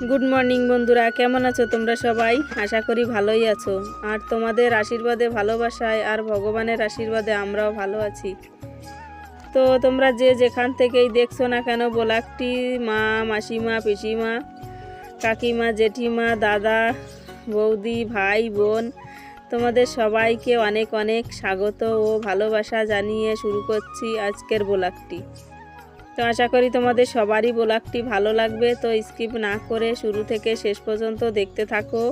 Good morning বন্ধুরা। কেমন আছো তোমরা সবাই? আশা করি ভালোই আছো। আর তোমাদের আশীর্বাদে, ভালোবাসায় আর ভগবানের আশীর্বাদে আমরাও ভালো আছি। তো তোমরা যে যেখান থেকেই দেখছ না কেন, বোলাকটি মা, মাসিমা, পিসিমা, কাকিমা, জেঠিমা, দাদা, বৌদি, ভাই, বোন, তোমাদের সবাইকে অনেক অনেক স্বাগত ও ভালোবাসা জানিয়ে শুরু করছি আজকের বোলাকটি। তো আশা করি তোমাদের সবারই ব্লগটি ভালো লাগবে। তো স্কিপ না করে শুরু থেকে শেষ পর্যন্ত দেখতে থাকো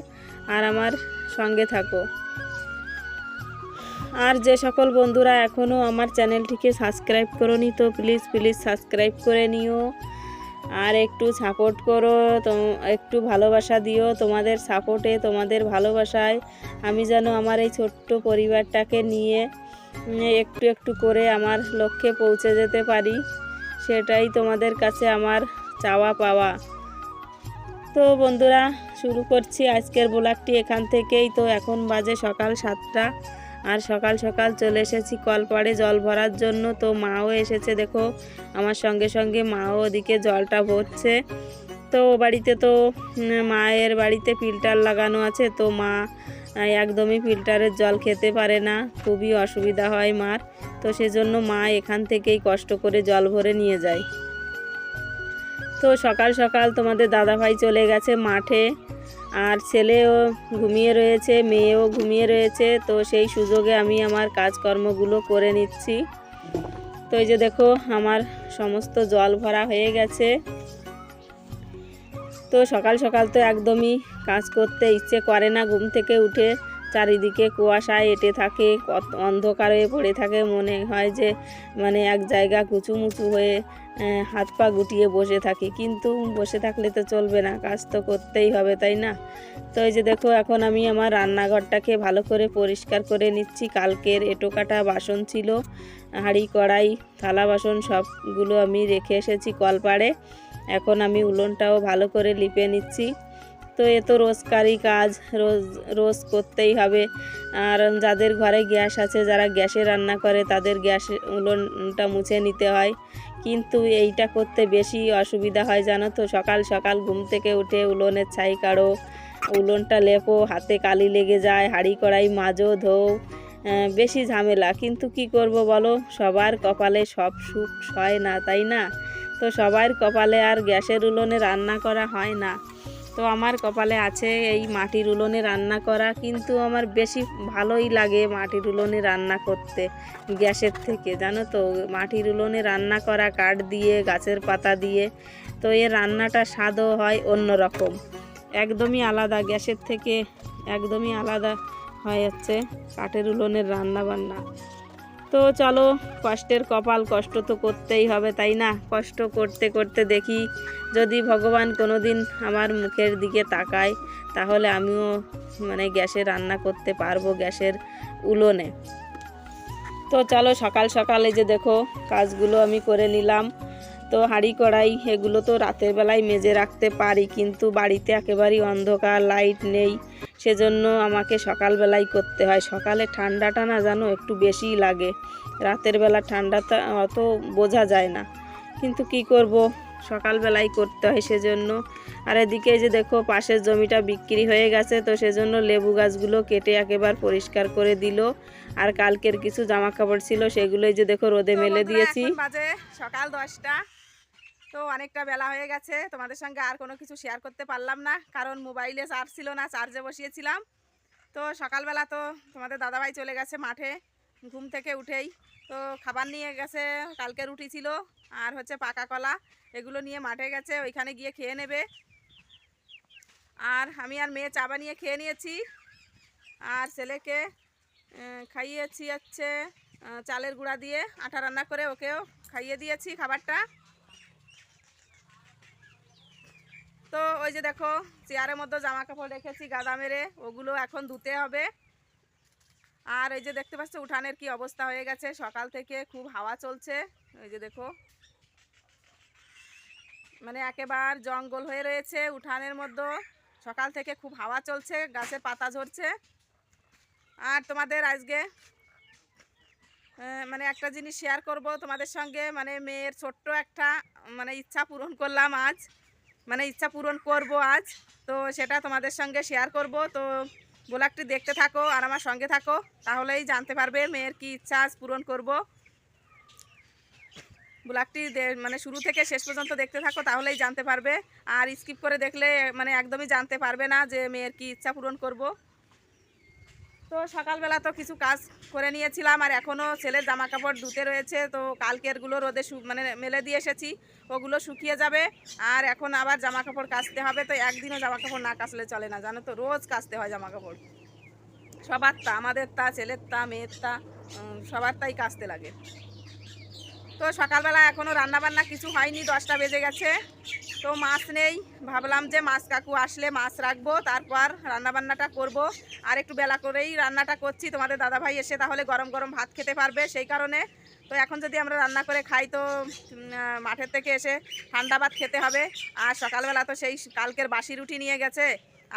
আর আমার সঙ্গে থাকো। আর যে সকল বন্ধুরা এখনও আমার চ্যানেলটিকে সাবস্ক্রাইব করনি, তো প্লিজ প্লিজ সাবস্ক্রাইব করে নিও। আর একটু সাপোর্ট করো তো একটু ভালোবাসা দিও তোমাদের সাপোর্টে তোমাদের ভালোবাসায়। আমি যেন আমার এই ছোট্ট পরিবারটাকে নিয়ে একটু একটু করে আমার লক্ষ্যে পৌঁছে যেতে পারি। সেটাই তোমাদের কাছে আমার চাওয়া পাওয়া। তো বন্ধুরা, শুরু করছি আজকের ব্লগটি এখান থেকেই। তো এখন বাজে সকাল সাতটা আর সকাল সকাল চলে এসেছি কলপাড়ে জল ভরার জন্য। তো মাও এসেছে, দেখো, আমার সঙ্গে সঙ্গে মাও ওদিকে জলটা ভরছে। তো বাড়িতে তো মায়ের বাড়িতে ফিল্টার লাগানো আছে, তো মা একদমই ফিল্টারের জল খেতে পারে না, খুবই অসুবিধা হয় মার, তো সেজন্য মা এখান থেকেই কষ্ট করে জল ভরে নিয়ে যায়। তো সকাল সকাল তোমাদের দাদাভাই চলে গেছে মাঠে, আর ছেলেও ঘুমিয়ে রয়েছে, মেয়েও ঘুমিয়ে রয়েছে, তো সেই সুযোগে আমি আমার কাজকর্মগুলো করে নিচ্ছি। তো এই যে দেখো, আমার সমস্ত জল ভরা হয়ে গেছে। তো সকাল সকাল তো একদমই কাজ করতে ইচ্ছে করে না। ঘুম থেকে উঠে চারিদিকে কুয়াশায় এঁটে থাকে, কত- অন্ধকার হয়ে পড়ে থাকে। মনে হয় যে মানে এক জায়গা কুচুমুচু হয়ে হাত পা গুটিয়ে বসে থাকি। কিন্তু বসে থাকলে তো চলবে না, কাজ তো করতেই হবে, তাই না? তো এই যে দেখো, এখন আমি আমার রান্নাঘরটাকে ভালো করে পরিষ্কার করে নিচ্ছি। কালকের এঁটো কাটা বাসন ছিল, হাঁড়ি, কড়াই, থালা বাসন সবগুলো আমি রেখে এসেছি কলপাড়ে। এখন আমি উলনটাও ভালো করে লিপে নিচ্ছি। তো এ তো রোজকারই কাজ, রোজ রোজ করতেই হবে। আর যাদের ঘরে গ্যাস আছে, যারা গ্যাসে রান্না করে, তাদের গ্যাস উলনটা মুছে নিতে হয়। কিন্তু এইটা করতে বেশি অসুবিধা হয়, জানো তো? সকাল সকাল ঘুম থেকে উঠে উলনের ছাই কাড়ো, উলনটা লেপো, হাতে কালি লেগে যায়, হাঁড়ি কড়াই মাজো, ধো বেশি ঝামেলা। কিন্তু কি করব বলো? সবার কপালে সব সুখ হয় না, তাই না? তো সবার কপালে আর গ্যাসের উলনে রান্না করা হয় না। তো আমার কপালে আছে এই মাটির উলনে রান্না করা, কিন্তু আমার বেশি ভালোই লাগে মাটির উলনে রান্না করতে, গ্যাসের থেকে। জানো তো, মাটির উলনে রান্না করা কাঠ দিয়ে, গাছের পাতা দিয়ে, তো এর রান্নাটা স্বাদও হয় অন্য রকম একদমই আলাদা, গ্যাসের থেকে একদমই আলাদা হয়ে যাচ্ছে কাঠের উলনের রান্না বান্না তো চলো, কষ্টের কপাল কষ্ট তো করতেই হবে, তাই না? কষ্ট করতে করতে দেখি যদি ভগবান কোনো দিন আমার মুখের দিকে তাকায়, তাহলে আমিও মানে গ্যাসে রান্না করতে পারব গ্যাসের উলোনে। তো চলো সকাল সকালে যে দেখো, কাজগুলো আমি করে নিলাম। তো হাঁড়ি কড়াই এগুলো তো রাতের বেলায় মেজে রাখতে পারি কিন্তু বাড়িতে একেবারেই অন্ধকার লাইট নেই। সেজন্য আমাকে সকালবেলাই করতে হয়। সকালে ঠান্ডাটা না জানো একটু বেশিই লাগে। রাতের বেলা ঠান্ডাটা অত বোঝা যায় না। কিন্তু কি করব? সকালবেলাই করতে হয় সেজন্য। আর এদিকে যে দেখো পাশের জমিটা বিক্রি হয়ে গেছে তো সেজন্য লেবু গাছগুলো কেটে একেবারে পরিষ্কার করে দিল। আর কালকের কিছু জামা কাপড় ছিল সেগুলোই যে দেখো রোদে মেলে দিয়েছি। বাজে সকাল দশটা। তো অনেকটা বেলা হয়ে গেছে। তোমাদের সঙ্গে আর কোনো কিছু শেয়ার করতে পারলাম না, কারণ মোবাইলে চার্জ ছিল না চার্জে বসিয়েছিলাম। তো সকালবেলা তো তোমাদের দাদাভাই চলে গেছে মাঠে, ঘুম থেকে উঠেই। তো খাবার নিয়ে গেছে, কালকে রুটি ছিল আর হচ্ছে পাকা কলা, এগুলো নিয়ে মাঠে গেছে, ওইখানে গিয়ে খেয়ে নেবে। আর আমি আর মেয়ে চা বানিয়ে খেয়ে নিয়েছি। আর ছেলেকে খাইয়েছি হচ্ছে চালের গুঁড়া দিয়ে, আটা রান্না করে ওকেও খাইয়ে দিয়েছি খাবারটা। তো ওই যে দেখো, চেয়ারের মধ্যে জামা কাপড় রেখেছি, গাদা মেরে, ওগুলো এখন ধুতে হবে। আর এই যে দেখতে পাচ্ছ, উঠানের কি অবস্থা হয়ে গেছে, সকাল থেকে খুব হাওয়া চলছে। ওই যে দেখো মানে একেবারে জঙ্গল হয়ে রয়েছে উঠানের মধ্যে। সকাল থেকে খুব হাওয়া চলছে গাছের পাতা ঝরছে। আর তোমাদের আজকে মানে একটা জিনিস শেয়ার করব তোমাদের সঙ্গে। মানে মেয়ের ছোট্ট একটা মানে ইচ্ছা পূরণ করলাম আজ। মানে ইচ্ছা পূরণ করব আজ। তো সেটা তোমাদের সঙ্গে শেয়ার করব। তো ব্লগটি দেখতে থাকো আর আমার সঙ্গে থাকো, তাহলেই জানতে পারবে মেয়ের কি ইচ্ছা আজ পূরণ করব। ব্লগটি মানে শুরু থেকে শেষ পর্যন্ত দেখতে থাকো, তাহলেই জানতে পারবে। আর স্কিপ করে দেখলে মানে একদমই জানতে পারবে না যে মেয়ের কি ইচ্ছা পূরণ করব। তো সকালবেলা তো কিছু কাজ করে নিয়েছিলাম, আর এখনও ছেলের জামা কাপড় ধুতে রয়েছে, তো কালকেরগুলো রোদে মানে মেলে দিয়ে এসেছি, ওগুলো শুকিয়ে যাবে, আর এখন আবার জামা কাপড় কাচতে হবে, তো একদিনও জামা কাপড় না কাচলে চলে না, জানো তো, রোজ কাচতে হয় জামা কাপড় সবার তা, আমাদের তা, ছেলের তা, মেয়ের তা সবার তাই কাচতে লাগে। তো সকালবেলা এখনও রান্নাবান্না কিছু হয়নি, দশটা বেজে গেছে। তো মাছ নেই, ভাবলাম যে মাছ কাকু আসলে মাছ রাখব, তারপর রান্নাবান্নাটা করব। আর একটু বেলা করেই রান্নাটা করছি, তোমাদের দাদাভাই এসে তাহলে গরম গরম ভাত খেতে পারবে সেই কারণে। তো এখন যদি আমরা রান্না করে খাই তো মাঠের থেকে এসে ঠান্ডা ভাত খেতে হবে। আর সকালবেলা তো সেই কালকের বাসি রুটি নিয়ে গেছে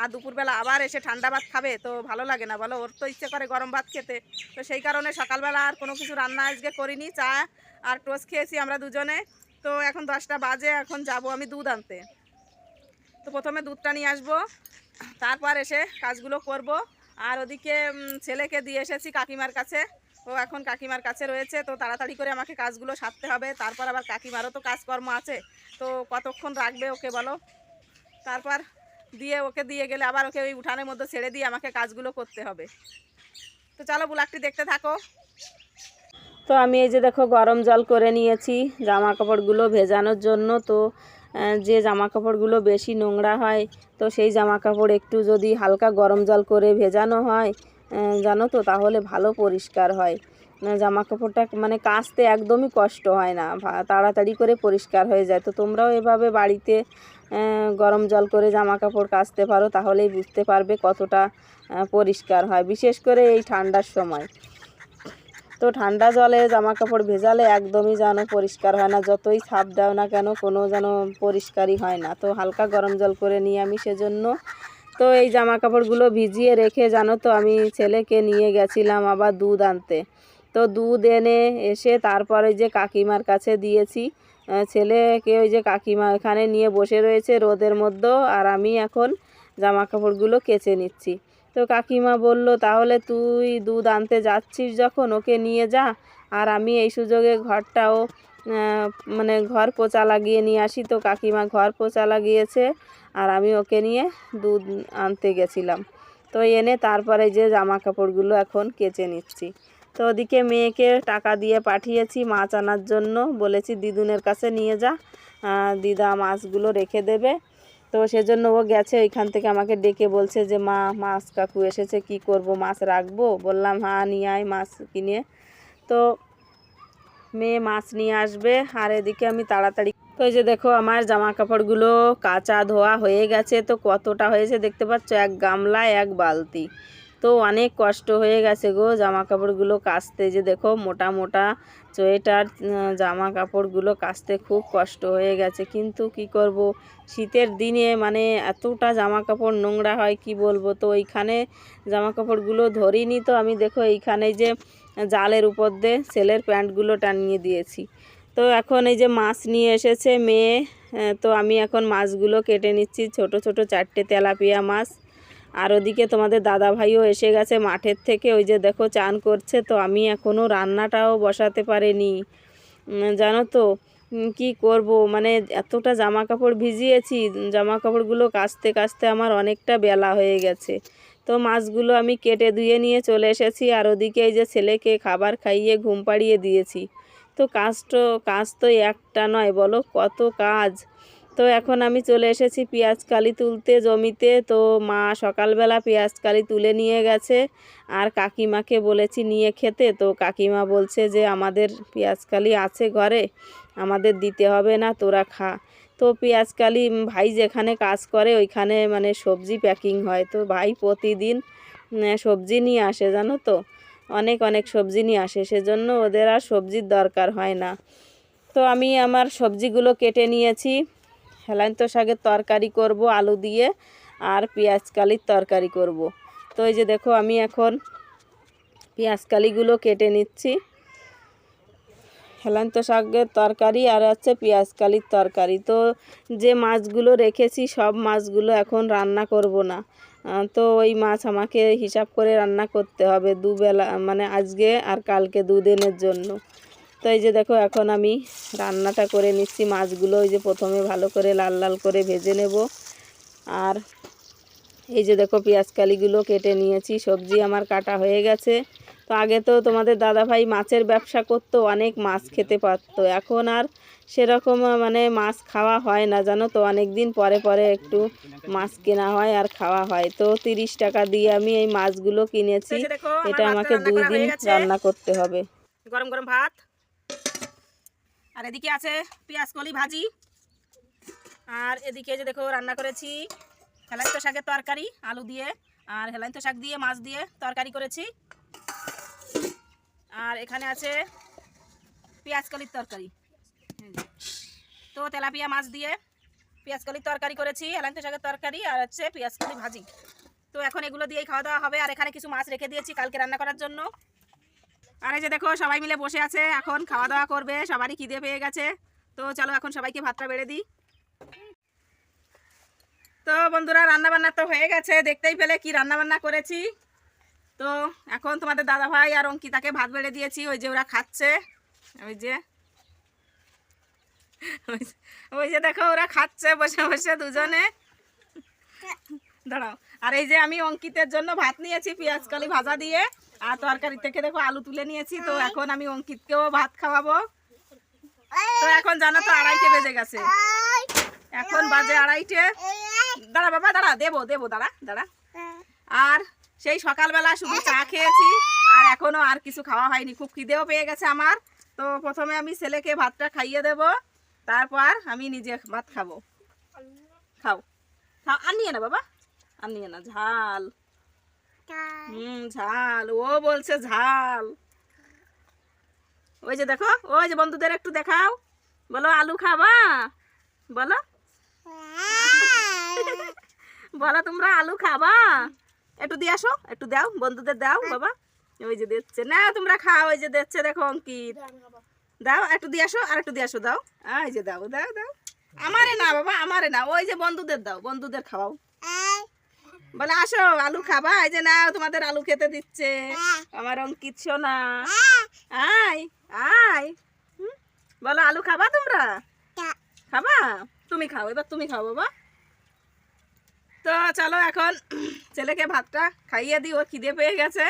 আর দুপুরবেলা আবার এসে ঠান্ডা ভাত খাবে, তো ভালো লাগে না। বলো, ওর তো ইচ্ছে করে গরম ভাত খেতে। তো সেই কারণে সকালবেলা আর কোনো কিছু রান্না আজকে করিনি। চা আর টোস্ট খেয়েছি আমরা দুজনে। তো এখন দশটা বাজে, এখন যাব আমি দুধ আনতে। তো প্রথমে দুধটা নিয়ে আসব, তারপর এসে কাজগুলো করব। আর ওদিকে ছেলেকে দিয়ে এসেছি কাকিমার কাছে। ও এখন কাকিমার কাছে রয়েছে, তো তাড়াতাড়ি করে আমাকে কাজগুলো সারতে হবে। তারপর আবার কাকিমারও তো কাজকর্ম আছে, তো কতক্ষণ রাখবে ওকে বলো? তারপর দিয়ে ওকে দিয়ে গেলে আবার ওকে ওই উঠানের মধ্যে ছেড়ে দিয়ে আমাকে কাজগুলো করতে হবে। তো চলো বুলাকটি দেখতে থাকো। তো আমি এই যে দেখো গরম জল করে নিয়েছি, জামা কাপড়গুলো ভেজানোর জন্য। তো যে জামা কাপড়গুলো বেশি নোংরা হয়, তো সেই জামা কাপড় একটু যদি হালকা গরম জল করে ভেজানো হয় জানো তো, তাহলে ভালো পরিষ্কার হয়। জামা কাপড়টা মানে কাচতে একদমই কষ্ট হয় না তাড়াতাড়ি করে পরিষ্কার হয়ে যায়। তো তোমরাও এভাবে বাড়িতে গরম জল করে জামা কাপড় কাচতে পারো, তাহলেই বুঝতে পারবে কতটা পরিষ্কার হয়, বিশেষ করে এই ঠান্ডার সময়। তো ঠান্ডা জলে জামা কাপড় ভেজালে একদমই যেন পরিষ্কার হয় না, যতই ছাপ দাও না কেন কোনো যেন পরিষ্কারই হয় না। তো হালকা গরম জল করে নিয়ে আমি সেজন্য। তো এই জামা কাপড়গুলো ভিজিয়ে রেখে জানো তো, আমি ছেলেকে নিয়ে গেছিলাম আবার দুধ আনতে। তো দুধ এনে এসে তারপরে যে কাকিমার কাছে দিয়েছি ছেলেকে ওই যে কাকিমা এখানে নিয়ে বসে রয়েছে রোদের মধ্যেও আর আমি এখন জামা কাপড়গুলো কেচে নিচ্ছি। তো কাকিমা বলল, তাহলে তুই দুধ আনতে যাচ্ছিস যখন, ওকে নিয়ে যা, আর আমি এই সুযোগে ঘরটাও মানে ঘর পোচা লাগিয়ে নিয়ে আসি। তো কাকিমা ঘর পোচা লাগিয়েছে, আর আমি ওকে নিয়ে দুধ আনতে গেছিলাম। তো এনে তারপরে যে জামা কাপড়গুলো এখন কেচে নিচ্ছি। তো ওদিকে মেয়েকে টাকা দিয়ে পাঠিয়েছি মাছ আনার জন্য। বলেছি, দিদুনের কাছে নিয়ে যা। দিদা মাছগুলো রেখে দেবে। তো সেজন্য ও গেছে ওইখান থেকে আমাকে ডেকে বলছে যে, মা, মাছ কাকু এসেছে, কি করব? মাছ রাখব? বললাম হ্যাঁ নিয়ে আয় মাছ কিনে। তো মেয়ে মাছ নিয়ে আসবে। আর এদিকে আমি তাড়াতাড়ি তো এই যে দেখো, আমার জামা কাপড়গুলো কাঁচা ধোয়া হয়ে গেছে। তো কতটা হয়েছে দেখতে পাচ্ছ? এক গামলা এক বালতি। তো অনেক কষ্ট হয়ে গেছে গো জামা কাপড়গুলো কাচতে। যে দেখো মোটা মোটা সোয়েটার জামা কাপড়গুলো কাচতে খুব কষ্ট হয়ে গেছে। কিন্তু কি করব? শীতের দিনে মানে এতটা জামা কাপড় নোংরা হয়, কি বলব? তো ওইখানে জামা কাপড়গুলো ধরিনি তো আমি দেখো এইখানে যে জালের উপর দিয়ে ছেলের প্যান্টগুলো টানিয়ে দিয়েছি। তো এখন এই যে মাছ নিয়ে এসেছে মেয়ে তো আমি এখন মাছগুলো কেটে নিচ্ছি। ছোট ছোট চারটে তেলাপিয়া মাছ। আর ওদিকে তোমাদের দাদা ভাইও এসে গেছে মাঠের থেকে, ওই যে দেখো চান করছে, তো আমি এখনও রান্নাটাও বসাতে পারিনি। জানো তো কি করব? মানে এতটা জামা কাপড় ভিজিয়েছি জামা কাপড়গুলো কাচতে কাচতে আমার অনেকটা বেলা হয়ে গেছে। তো মাছগুলো আমি কেটে ধুয়ে নিয়ে চলে এসেছি, আর ওদিকে এই যে ছেলেকে খাবার খাইয়ে ঘুম পাড়িয়ে দিয়েছি। তো কাজ তো কাজ তো একটা নয়, বলো কত কাজ? তো এখন আমি চলে এসেছি পেঁয়াজ কালি তুলতে জমিতে। তো মা সকালবেলা পেঁয়াজ কালি তুলে নিয়ে গেছে। আর কাকিমাকে বলেছি, নিয়ে খেতে। তো কাকিমা বলছে যে, আমাদের পেঁয়াজ কালি আছে ঘরে, আমাদের দিতে হবে না, তোরা খা। তো পেঁয়াজ কালি ভাই যেখানে কাজ করে, ওইখানে মানে সবজি প্যাকিং হয়। তো ভাই প্রতিদিন সবজি নিয়ে আসে, জানো তো? অনেক অনেক সবজি নিয়ে আসে। সেজন্য ওদের আর সবজির দরকার হয় না। তো আমি আমার সবজিগুলো কেটে নিয়েছি। হেলান্ত শাকের তরকারি করব, আলু দিয়ে আর পেঁয়াজ কালির তরকারি করব। তো এই যে দেখো, আমি এখন পেঁয়াজ কালিগুলো কেটে নিচ্ছি। হেলান্ত শাকের তরকারি আর হচ্ছে পেঁয়াজ কালির তরকারি। তো যে মাছগুলো রেখেছি, সব মাছগুলো এখন রান্না করব না। তো ওই মাছ আমাকে হিসাব করে রান্না করতে হবে দুবেলা মানে আজকে আর কালকে দুদিনের জন্য। তো এই যে দেখো এখন আমি রান্নাটা করে নিচ্ছি। মাছগুলো ওই যে প্রথমে ভালো করে লাল লাল করে ভেজে নেব। আর এই যে দেখো পেঁয়াজ কালিগুলো কেটে নিয়েছি। সবজি আমার কাটা হয়ে গেছে। তো আগে তো তোমাদের দাদাভাই মাছের ব্যবসা করতো অনেক মাছ খেতে পারতো। এখন আর সেরকম মানে মাছ খাওয়া হয় না জানো তো? অনেক দিন পরে পরে একটু মাছ কেনা হয় আর খাওয়া হয়। তো তিরিশ টাকা দিয়ে আমি এই মাছগুলো কিনেছি। এটা আমাকে দুই দিন রান্না করতে হবে। গরম গরম ভাত। আর এদিকে আছে পেঁয়াজ কলি ভাজি। আর এদিকে যে দেখো রান্না করেছি হেলান্ত শাকের তরকারি, আলু দিয়ে আর হেলান্ত শাক দিয়ে, মাছ দিয়ে তরকারি করেছি। আর এখানে আছে পেঁয়াজ কলির তরকারি। তো তেলাপিয়া মাছ দিয়ে পেঁয়াজ কলির তরকারি করেছি হেলান্ত শাকের তরকারি আর হচ্ছে পেঁয়াজ কলি ভাজি। তো এখন এগুলো দিয়েই খাওয়া দাওয়া হবে। আর এখানে কিছু মাছ রেখে দিয়েছি কালকে রান্না করার জন্য। আর এই যে দেখো, সবাই মিলে বসে আছে, এখন খাওয়া দাওয়া করবে, সবারই খিদে পেয়ে গেছে। তো চলো এখন সবাইকে ভাতটা বেড়ে দিই। তো বন্ধুরা রান্না বান্না তো হয়ে গেছে, দেখতেই পেলে কি রান্না বান্না করেছি। তো এখন তোমাদের দাদা ভাই আর অঙ্কিতাকে ভাত বেড়ে দিয়েছি, ওই যে ওরা খাচ্ছে। ওই যে, ওই যে- দেখো, ওরা খাচ্ছে বসে বসে দুজনে। দাঁড়াও। আর এই যে আমি অঙ্কিতের জন্য ভাত নিয়েছি, পেঁয়াজ কালি ভাজা দিয়ে। আর তরকারি থেকে দেখো আলু তুলে নিয়েছি তো এখন আমি অঙ্কিতকেও ভাত খাওয়াবো। তো এখন জানো তো আড়াইটে বেজে গেছে। এখন বাজে আড়াইটে। দাঁড়া বাবা দাঁড়া দেবো দেবো দাঁড়া দাঁড়া। আর সেই সকালবেলা শুধু চা খেয়েছি আর এখনও আর কিছু খাওয়া হয়নি। খুব খিদেও পেয়ে গেছে আমার। তো প্রথমে আমি ছেলেকে ভাতটা খাইয়ে দেব তারপর আমি নিজে ভাত খাব। খাও। খাও আর নিয়ে না বাবা আর নিয়ে না ঝাল। হুম ঝাল। ও বলছে ঝাল। ওই যে দেখো ওই যে বন্ধুদের একটু দেখাও। বলো আলু খাবা? বলো। বলো তোমরা আলু খাবা? একটু দিয়ে আসো একটু দাও বন্ধুদের দাও বাবা। ওই যে দিচ্ছে। না তোমরা খাও ওই যে দিচ্ছে দেখো অঙ্কিত। দাও একটু দিয়ে আসো আর একটু দিয়ে আসো দাও। এই যে দাও দাও দাও। আমারে না বাবা আমারে না। ওই যে বন্ধুদের দাও বন্ধুদের খাওয়াও। বলে, আসো, আলু খাবা। এই যে না তোমাদের আলু খেতে দিচ্ছে। আমার অঙ্কিত সোনা আয় আয়? বলো, আলু খাবা তোমরা? খাবা? তুমি খাও, এবার তুমি খাও বাবা। তো চলো এখন ছেলেকে ভাতটা খাইয়ে দিই, ওর খিদে পেয়ে গেছে।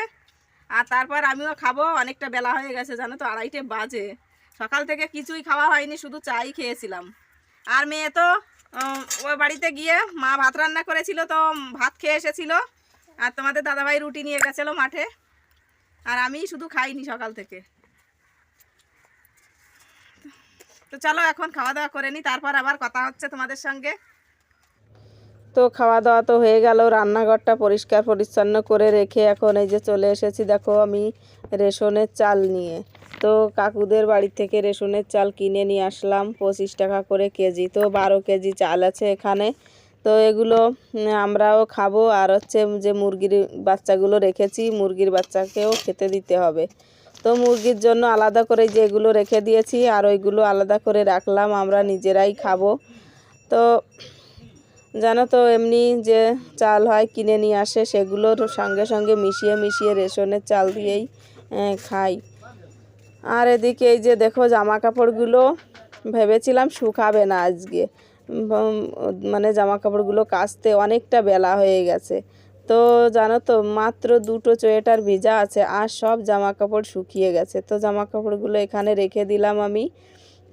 আর তারপর আমিও খাব, অনেকটা বেলা হয়ে গেছে, জানো তো, আড়াইটে বাজে। সকাল থেকে কিছুই খাওয়া হয়নি, শুধু চাই খেয়েছিলাম। আর মেয়ে তো ওই বাড়িতে গিয়ে মা ভাত রান্না করেছিল তো ভাত খেয়ে এসেছিল। আর তোমাদের দাদাভাই রুটি নিয়ে গেছিল মাঠে। আর আমি শুধু খাইনি সকাল থেকে। তো চলো এখন খাওয়া দাওয়া করে নি, তারপর আবার কথা হচ্ছে তোমাদের সঙ্গে। তো খাওয়া দাওয়া তো হয়ে গেল, রান্নাঘরটা পরিষ্কার পরিচ্ছন্ন করে রেখে এখন এই যে চলে এসেছি, দেখো আমি রেশনের চাল নিয়ে। তো কাকুদের বাড়ি থেকে রেশনের চাল কিনে নিয়ে আসলাম, পঁচিশ টাকা করে কেজি। তো বারো কেজি চাল আছে এখানে। তো এগুলো আমরাও খাব। আর হচ্ছে যে মুরগির বাচ্চাগুলো রেখেছি, মুরগির বাচ্চাকেও খেতে দিতে হবে। তো মুরগির জন্য আলাদা করে যেগুলো রেখে দিয়েছি, আর ওইগুলো আলাদা করে রাখলাম, আমরা নিজেরাই খাব। তো জানো তো, এমনি যে চাল হয় কিনে নিয়ে আসে, সেগুলোর সঙ্গে সঙ্গে মিশিয়ে মিশিয়ে রেশনের চাল দিয়েই খাই। আর এদিকে এই যে দেখো জামা কাপড়গুলো ভেবেছিলাম শুকাবে না আজকে। মানে জামা কাপড়গুলো কাচতে অনেকটা বেলা হয়ে গেছে। তো জানো তো, মাত্র দুটো চোয়েটার ভিজা আছে আর সব জামা কাপড় শুকিয়ে গেছে। তো জামা কাপড়গুলো এখানে রেখে দিলাম আমি।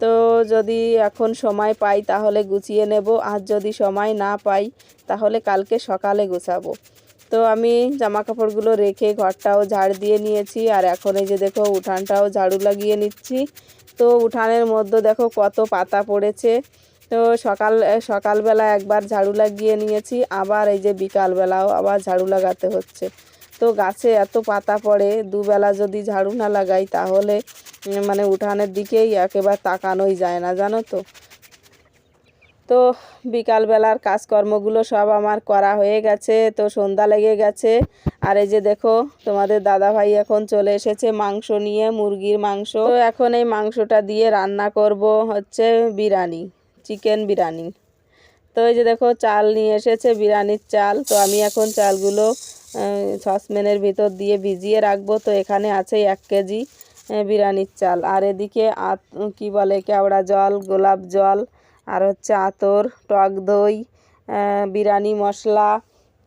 তো যদি এখন সময় পাই তাহলে গুছিয়ে নেব। আর যদি সময় না পাই তাহলে কালকে সকালে গুছাবো। তো আমি জামা কাপড়গুলো রেখে ঘরটাও ঝাড় দিয়ে নিয়েছি। আর এখন এই যে দেখো, উঠানটাও ঝাড়ু লাগিয়ে নিচ্ছি। তো উঠানের মধ্যে দেখো কত পাতা পড়েছে। তো সকাল, সকালবেলা একবার ঝাড়ু লাগিয়ে নিয়েছি। আবার এই যে বিকালবেলাও আবার ঝাড়ু লাগাতে হচ্ছে। তো গাছে এত পাতা পড়ে, দুবেলা যদি ঝাড়ু না লাগাই তাহলে মানে উঠানের দিকেই একেবারে তাকানোই যায় না, জানো তো? তো বিকালবেলার কাজকর্মগুলো সব আমার করা হয়ে গেছে, তো সন্ধ্যা লেগে গেছে। আর এই যে দেখো, তোমাদের দাদা ভাই এখন চলে এসেছে মাংস নিয়ে, মুরগির মাংস। তো এখন এই মাংসটা দিয়ে রান্না করব হচ্ছে বিরিয়ানি, চিকেন বিরিয়ানি। তো এই যে দেখো, চাল নিয়ে এসেছে বিরিয়ানির চাল। তো আমি এখন চালগুলো সসপ্যানের ভিতর দিয়ে ভিজিয়ে রাখব। তো এখানে আছে এক কেজি বিরিয়ানির চাল। আর এদিকে আত, কী বলে, কেওড়া জল, গোলাপ জল আর হচ্ছে আতর, টক দই বিরিয়ানি, মশলা,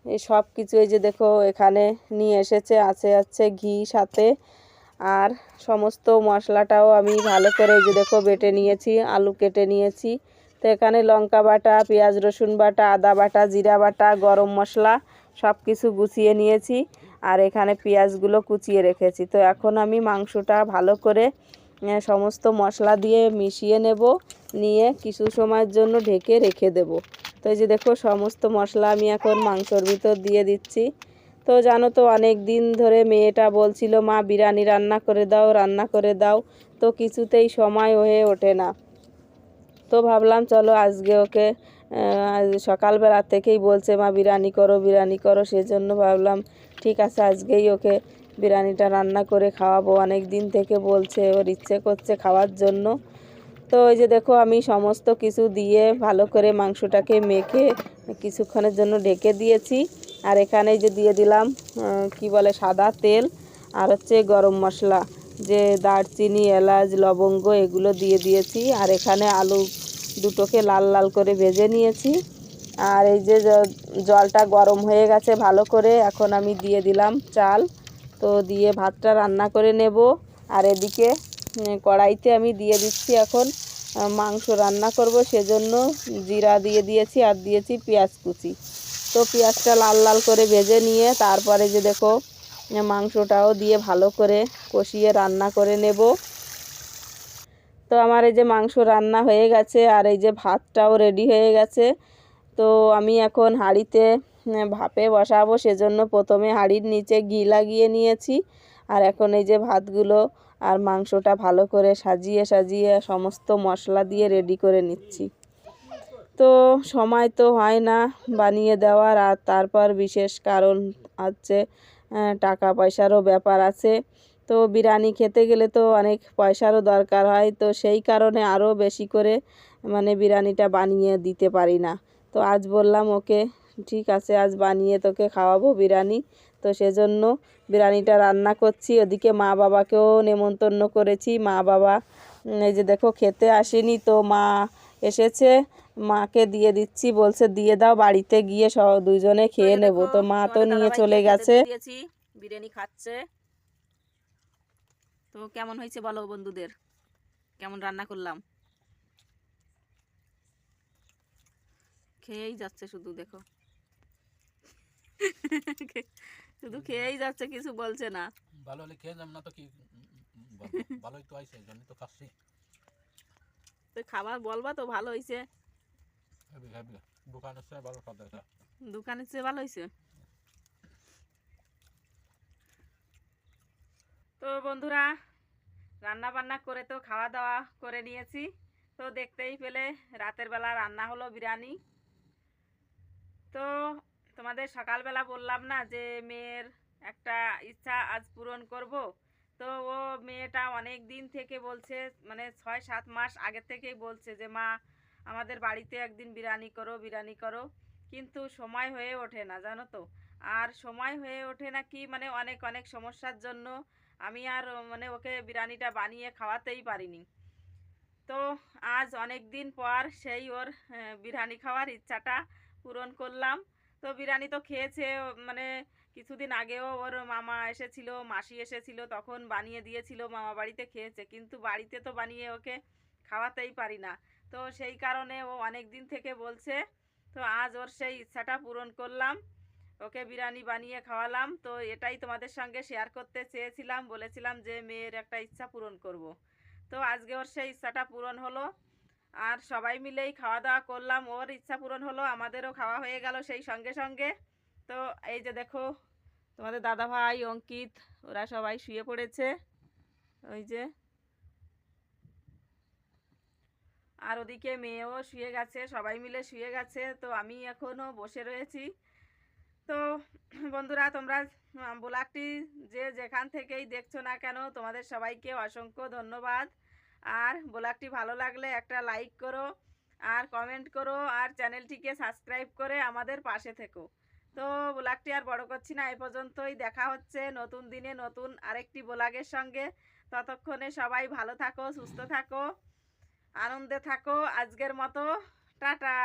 এই সব কিছু এই যে দেখো এখানে নিয়ে এসেছে, আছে আছে ঘি সাথে। আর সমস্ত মশলাটাও আমি ভালো করে এই যে দেখো বেটে নিয়েছি, আলু কেটে নিয়েছি। তো এখানে লঙ্কা বাটা, পেঁয়াজ, রসুন বাটা, আদা বাটা, জিরা বাটা, গরম মশলা সব কিছু গুছিয়ে নিয়েছি। আর এখানে পেঁয়াজগুলো কুচিয়ে রেখেছি। তো এখন আমি মাংসটা ভালো করে সমস্ত মশলা দিয়ে মিশিয়ে নেব, নিয়ে কিছু সময়ের জন্য ঢেকে রেখে দেব। তো এই যে দেখো, সমস্ত মশলা আমি এখন মাংসর ভিতর দিয়ে দিচ্ছি। তো জানো তো, অনেক দিন ধরে মেয়েটা বলছিল, মা, বিরিয়ানি রান্না করে দাও, রান্না করে দাও। তো কিছুতেই সময় হয়ে ওঠে না। তো ভাবলাম, চলো, আজকে ওকে সকালবেলা থেকেই বলছে, মা, বিরিয়ানি করো বিরিয়ানি করো সেজন্য ভাবলাম, ঠিক আছে, আজকেই ওকে বিরিয়ানিটা রান্না করে খাওয়াবো অনেক দিন থেকে বলছে, ওর ইচ্ছে করছে খাওয়ার জন্য। তো ওই যে দেখো, আমি সমস্ত কিছু দিয়ে ভালো করে মাংসটাকে মেখে কিছুক্ষণের জন্য ঢেকে দিয়েছি। আর এখানে যে দিয়ে দিলাম কি বলে, সাদা তেল আর হচ্ছে গরম মশলা, যে দারচিনি, এলাচ, লবঙ্গ, এগুলো দিয়ে দিয়েছি। আর এখানে আলু দুটোকে লাল লাল করে ভেজে নিয়েছি। আর এই যে জলটা গরম হয়ে গেছে ভালো করে, এখন আমি দিয়ে দিলাম চাল। তো দিয়ে ভাতটা রান্না করে নেব। আর এদিকে কড়াইতে আমি দিয়ে দিচ্ছি এখন মাংস রান্না করব। সেজন্য জিরা দিয়ে দিয়েছি আর দিয়েছি পেঁয়াজ কুচি। তো পেঁয়াজটা লাল লাল করে ভেজে নিয়ে তারপরে যে দেখো মাংসটাও দিয়ে ভালো করে কষিয়ে রান্না করে নেব। তো আমার এই যে মাংস রান্না হয়ে গেছে আর এই যে ভাতটাও রেডি হয়ে গেছে। তো আমি এখন হাঁড়িতে ভাপে বসাবো, সেজন্য প্রথমে হাঁড়ির নিচে ঘি লাগিয়ে নিয়েছি। আর এখন এই যে ভাতগুলো আর মাংসটা ভালো করে সাজিয়ে সাজিয়ে সমস্ত মশলা দিয়ে রেডি করে নিচ্ছি। তো সময় তো হয় না বানিয়ে দেওয়ার, আর তারপর বিশেষ কারণ হচ্ছে টাকা পয়সারও ব্যাপার আছে। তো বিরিয়ানি খেতে গেলে তো অনেক পয়সারও দরকার হয়, তো সেই কারণে আরও বেশি করে মানে বিরিয়ানিটা বানিয়ে দিতে পারি না। তো আজ বললাম ওকে ঠিক আছে আজ বানিয়ে তোকে খাওয়াবো বিরিয়ানি। তো সেজন্য বিরিয়ানিটা রান্না করছি। ওদিকে মা বাবাকেও নেমন্তন্ন করেছি। মা বাবা এই যে দেখো খেতে আসেনি তো মা এসেছে। মাকে দিয়ে দিচ্ছি বলছে দিয়ে দাও বাড়িতে গিয়ে সব দুজনে খেয়ে নেব। তো মা তো নিয়ে চলে গেছে। বিরিয়ানি খাচ্ছে। তো কেমন হয়েছে বলো বন্ধুদের? কেমন রান্না করলাম? খেয়েই যাচ্ছে শুধু দেখো। শুধু খেয়েই যাচ্ছে কিছু বলছে না। ভালো হলে খেয়ে যাম না তো কি? ভালোই তো আইছে এই জন্যই তো খাচ্ছি। তো খাবার বলবা তো ভালো হেবি দোকানের চেয়ে ভালো আছে দোকানের চেয়ে ভালো হয়েছে তো বন্ধুরা রান্না বান্না করে তো খাওয়া দাওয়া করে নিয়েছি। তো দেখতেই পেলে রাতের বেলা রান্না হলো বিরিয়ানি। তো তোমাদের সকালবেলা বললাম না যে মেয়ের একটা ইচ্ছা আজ পূরণ করব। তো ও মেয়েটা অনেক দিন থেকে বলছে মানে ছয় সাত মাস আগের থেকেই বলছে যে মা আমাদের বাড়িতে একদিন বিরিয়ানি করো বিরিয়ানি করো। কিন্তু সময় হয়ে ওঠে না জানো তো। আর সময় হয়ে ওঠে না কি মানে অনেক অনেক সমস্যার জন্য আমি আর মানে ওকে বিরিয়ানিটা বানিয়ে খাওয়াতেই পারিনি। তো আজ অনেক দিন পর সেই ওর আহ, বিরিয়ানি খাওয়ার ইচ্ছাটা পূরণ করলাম। তো বিরিয়ানি তো খেয়েছে মানে কিছুদিন আগেও ওর মামা এসেছিল, মাসি এসেছিল, তখন বানিয়ে দিয়েছিল, মামা বাড়িতে খেয়েছে, কিন্তু বাড়িতে তো বানিয়ে ওকে খাওয়াতেই পারি না তো সেই কারণে ও অনেক দিন থেকে বলছে, তো আজ ওর সেই ইচ্ছাটা পূরণ করলাম, ওকে বিরিয়ানি বানিয়ে খাওয়ালাম, তো এটাই তোমাদের সঙ্গে শেয়ার করতে চেয়েছিলাম, বলেছিলাম যে মেয়ের একটা ইচ্ছা পূরণ করব। তো আজকে ওর সেই ইচ্ছাটা পূরণ হলো আর সবাই মিলেই খাওয়া দাওয়া করলাম। ওর ইচ্ছা পূরণ হলো, আমাদেরও খাওয়া হয়ে গেল সেই সঙ্গে সঙ্গে। তো এই যে দেখো, তোমাদের দাদা ভাই অঙ্কিত, ওরা সবাই শুয়ে পড়েছে। ওই যে। আর ওদিকে মেয়েও শুয়ে গেছে, সবাই মিলে শুয়ে গেছে। তো আমি এখনও বসে রয়েছি। তো বন্ধুরা, তোমরা ব্লগটি যে যেখান থেকেই দেখছ না কেন, তোমাদের সবাইকে অসংখ্য ধন্যবাদ। আর ব্লগটি ভালো লাগলে একটা লাইক করো, আর কমেন্ট করো, আর চ্যানেলটিকে সাবস্ক্রাইব করে আমাদের পাশে থেকো। তো ব্লগটি আর বড় করছি না, এ পর্যন্তই। দেখা হচ্ছে নতুন দিনে নতুন আরেকটি ব্লগের সঙ্গে। ততক্ষণে সবাই ভালো থাকো, সুস্থ থাকো, আনন্দে থাকো। আজকের মতো, টাটা।